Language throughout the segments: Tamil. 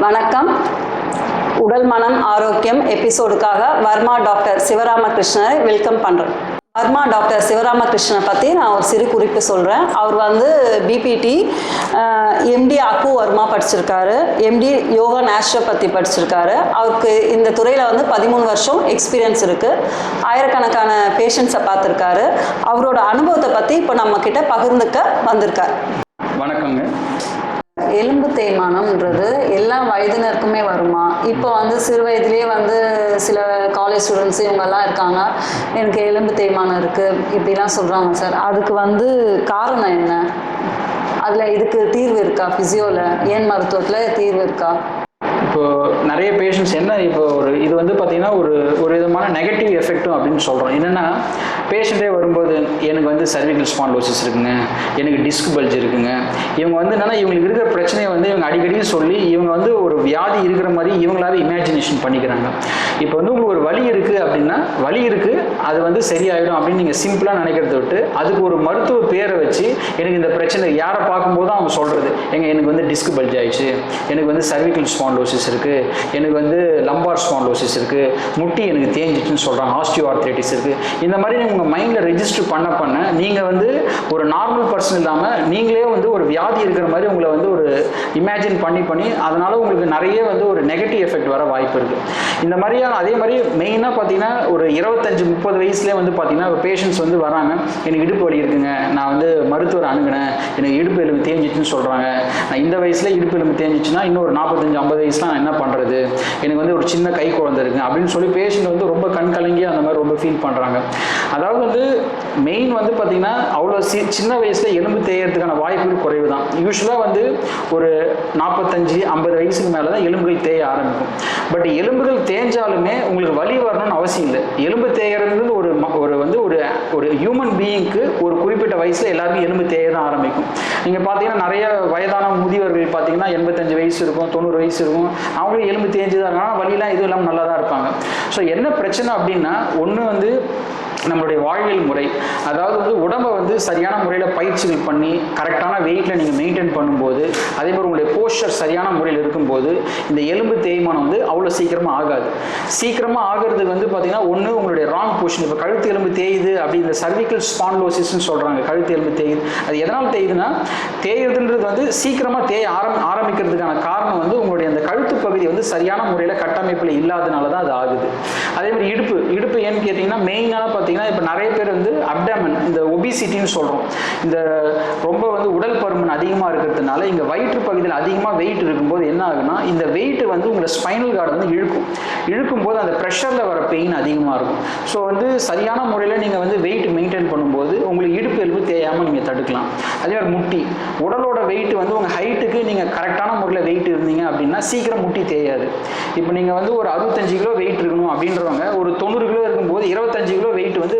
வணக்கம். உடல் மனம் ஆரோக்கியம் எபிசோடுக்காக வர்மா டாக்டர் சிவராமகிருஷ்ணரை வெல்கம் பண்ணுறேன் வர்மா டாக்டர் சிவராமகிருஷ்ணனை பற்றி நான் ஒரு சிறு குறிப்பு சொல்கிறேன் அவர் வந்து பிபிடி எம்டி அக்கு வர்மா படிச்சிருக்காரு. எம்டி யோகா நேச்சுரோபதி படிச்சிருக்காரு. அவருக்கு இந்த துறையில் வந்து பதிமூணு வருஷம் எக்ஸ்பீரியன்ஸ் இருக்குது ஆயிரக்கணக்கான பேஷண்ட்ஸை பார்த்துருக்காரு. அவரோட அனுபவத்தை பற்றி இப்போ நம்மக்கிட்ட பகிர்ந்துக்க வந்திருக்கார். வணக்கங்க எலும்பு தேய்மானம்ன்றது எல்லா வயதினருக்குமே வருமா? இப்போ வந்து சிறு வயதிலேயே வந்து சில காலேஜ் ஸ்டூடெண்ட்ஸ் இவங்கெல்லாம் இருக்காங்க. எனக்கு எலும்பு தேய்மானம் இருக்குது இப்படிலாம் சொல்கிறாங்க சார் அதுக்கு வந்து காரணம் என்ன? அதில் இதுக்கு தீர்வு இருக்கா? ஃபிசியோவில் ஏன் மருத்துவத்தில் தீர்வு இருக்கா? இப்போ நிறைய பேஷண்ட்ஸ் என்ன இப்போ ஒரு இது வந்து பார்த்தீங்கன்னா ஒரு ஒரு விதமான நெகட்டிவ் எஃபெக்ட்டும் அப்படின்னு சொல்கிறோம் என்னென்னா பேஷண்ட்டே வரும்போது எனக்கு வந்து சர்விக்கல் ஸ்பான்லோசிஸ் இருக்குங்க எனக்கு டிஸ்க் பல்ஜ் இருக்குங்க. இவங்க வந்து என்னென்னா இவங்களுக்கு இருக்கிற பிரச்சனையை வந்து இவங்க அடிக்கடி சொல்லி இவங்க வந்து ஒரு வியாதி இருக்கிற மாதிரி இவங்களாவே இமேஜினேஷன் பண்ணிக்கிறாங்க. இப்போ வந்து உங்களுக்கு ஒரு வழி இருக்குது அப்படின்னா வழி இருக்குது அது வந்து சரியாயிடும் அப்படின்னு நீங்கள் சிம்பிளாக நினைக்கிறத விட்டு அதுக்கு ஒரு மருத்துவ பேரை வச்சு எனக்கு இந்த பிரச்சனை யாரை பார்க்கும்போது அவங்க சொல்கிறது எங்க எனக்கு வந்து டிஸ்க் பல்ஜ் ஆயிடுச்சு எனக்கு வந்து சர்விக்கல் ஸ்பான்லோசிஸ் இருக்குது எனக்கு வந்து லம்பார் ஸ்பான்லோசிஸ் இருக்குது முட்டி எனக்கு தேஞ்சிச்சுன்னு சொல்கிறாங்க ஆஸ்டியோ ஆர்த்ரைட்டிஸ் இருக்குது இந்த மாதிரி நீங்கள் உங்கள் மைண்டில் ரெஜிஸ்டர் பண்ண பண்ண நீங்கள் வந்து ஒரு நார்மல் பர்சன் இல்லாமல் நீங்களே வந்து ஒரு வியாதி இருக்கிற மாதிரி உங்களை வந்து ஒரு இமேஜின் பண்ணி பண்ணி அதனால் உங்களுக்கு நிறைய வந்து ஒரு நெகட்டிவ் எஃபெக்ட் வர வாய்ப்பு இருக்குது இந்த மாதிரியான அதே மாதிரி மெயினாக பார்த்தீங்கன்னா ஒரு இருபத்தஞ்சு முப்பது வயசுலேயே வந்து பார்த்தீங்கன்னா பேஷண்ட்ஸ் வந்து வராங்க. எனக்கு இடுப்பு வலி இருக்குங்க. நான் வந்து மருத்துவர் அணுகினேன். எனக்கு இடுப்பு எலும்பு தேஞ்சிச்சுன்னு சொல்கிறாங்க நான் இந்த வயசில் இடுப்பு எலும்பு தேஞ்சிச்சுன்னா இன்னும் ஒரு நாற்பத்தஞ்சு ஐம்பது வயசுலாம் நான் என்ன பண்ணுறது எனக்கு வந்து ஒரு சின்ன கை குழந்தை இருக்குங்க அப்படின்னு சொல்லி பேஷண்ட் வந்து ரொம்ப கண் கலங்கி அந்த மாதிரி ரொம்ப ஃபீல் பண்ணுறாங்க அதாவது வந்து மெயின் வந்து பார்த்திங்கன்னா அவ்வளோ சி சின்ன வயசில் எலும்பு தேயறதுக்கான வாய்ப்புகள் குறைவு தான் யூஸ்வலாக வந்து ஒரு நாற்பத்தஞ்சு ஐம்பது வயசுக்கு மேலே தான் எலும்புகள் தேய ஆரம்பிக்கும். பட் எலும்புகள் தேஞ்சாலுமே உங்களுக்கு வலி வரணும்னு அவசியம் இல்லை. எலும்பு தேயறது ஒரு ஒரு வந்து ஒரு ஒரு ஹியூமன் பீயிங்க்கு ஒரு குறிப்பிட்ட வயசில் எல்லாருக்கும் எலும்பு தேய தான் ஆரம்பிக்கும். நீங்கள் பார்த்தீங்கன்னா நிறைய வயதான முதியவர்கள் பார்த்தீங்கன்னா எண்பத்தஞ்சு வயசு இருக்கும் தொண்ணூறு வயசு இருக்கும் அவங்களும் எலும்பு தேஞ்சு தான் இருக்காங்க வலிலாம் எதுவும் இல்லாமல் நல்லா தான் இருப்பாங்க. ஸோ என்ன பிரச்சனை அப்படின்னா ஒன்று வந்து நம்மளுடைய வாழ்வியல் முறை அதாவது வந்து உடம்பை வந்து சரியான முறையில் பயிற்சிகள் பண்ணி கரெக்டான வெயிட்டில் நீங்கள் மெயின்டைன் பண்ணும்போது அதே மாதிரி உங்களுடைய போஸ்டர் சரியான முறையில் இருக்கும்போது இந்த எலும்பு தேய்மானம் வந்து அவ்வளோ சீக்கிரமாக ஆகாது. சீக்கிரமாக ஆகிறது வந்து பார்த்தீங்கன்னா ஒன்று உங்களுடைய ராங் பொசிஷன் இப்போ கழுத்து எலும்பு தேயுது அப்படி இந்த சர்விக்கல் ஸ்பான்லோசிஸ்ன்னு சொல்கிறாங்க கழுத்து எலும்பு தேயுது. அது எதனால் தேயுதுன்னா தேயுதுன்றது வந்து சீக்கிரமாக தேய ஆரம் ஆரம்பிக்கிறதுக்கான காரணம் வந்து உங்களுடைய அந்த கழுத்து பகுதி வந்து சரியான முறையில் கட்டமைப்பில் இல்லாதனால தான் அது ஆகுது. அதே மாதிரி இடுப்பு இடுப்பு ஏன்னு கேட்டிங்கன்னா மெயினாக பார்த்தீங்கன்னா இப்போ நிறைய பேர் வந்து அப்டாமன் இந்த ஒபிசிட்டின்னு சொல்கிறோம் இந்த ரொம்ப வந்து உடல் பருமன் அதிகமாக இருக்கிறதுனால இங்கே வயிற்று பகுதியில் அதிகமாக வெயிட் இருக்கும்போது என்ன ஆகுனா இந்த வெயிட் வந்து உங்களை ஸ்பைனல் கார்டு வந்து இழுக்கும். இழுக்கும் போது அந்த ப்ரெஷரில் வர பெயின் அதிகமாக இருக்கும். ஸோ வந்து சரியான முறையில் நீங்கள் வந்து வெயிட் மெயின்டைன் பண்ணும்போது உங்களுக்கு இடுப்பு எலும்பு தேயாமல் நீங்கள் தடுக்கலாம். அதே மாதிரி முட்டி. உடலோட வெயிட் வந்து உங்கள் ஹைட்டுக்கு நீங்கள் கரெக்டான முறையில் வெயிட் இருந்தீங்க அப்படின்னா சீக்கிரம் முட்டி தேயாது. இப்போ நீங்கள் வந்து ஒரு அறுபத்தஞ்சு கிலோ வெயிட் இருக்கணும் அப்படின்றவங்க ஒரு தொண்ணூறு கிலோ இருக்கும்போது இருபத்தஞ்சு கிலோ வெயிட் வந்து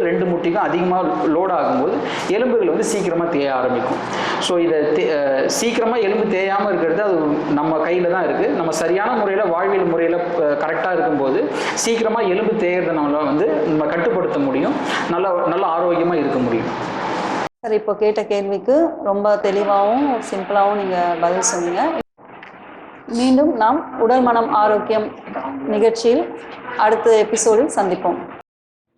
ரெண்டு அதிகமாக லோட் ஆகும்போது எலும்புகள் வந்து சீக்கிரமாக தேய ஆரம்பிக்கும். ஸோ இதை சீக்கிரமாக எலும்பு தேயாமல் இருக்கிறது அது நம்ம கையில் தான் இருக்குது நம்ம சரியான முறையில் வாழ்வியல் முறையில் கரெக்டாக இருக்கும்போது சீக்கிரமாக எலும்பு தேயறதுனால வந்து நம்ம கட்டுப்படுத்த முடியும். நல்ல நல்ல ஆரோக்கியமாக இருக்க முடியும். சார் இப்போ கேட்ட கேள்விக்கு ரொம்ப தெளிவாகவும் சிம்பிளாகவும் நீங்கள் பதில் சொன்னீங்க. மீண்டும் நாம் உடல் மனம் ஆரோக்கியம் நிகழ்ச்சியில் அடுத்த எபிசோடில் சந்திப்போம்.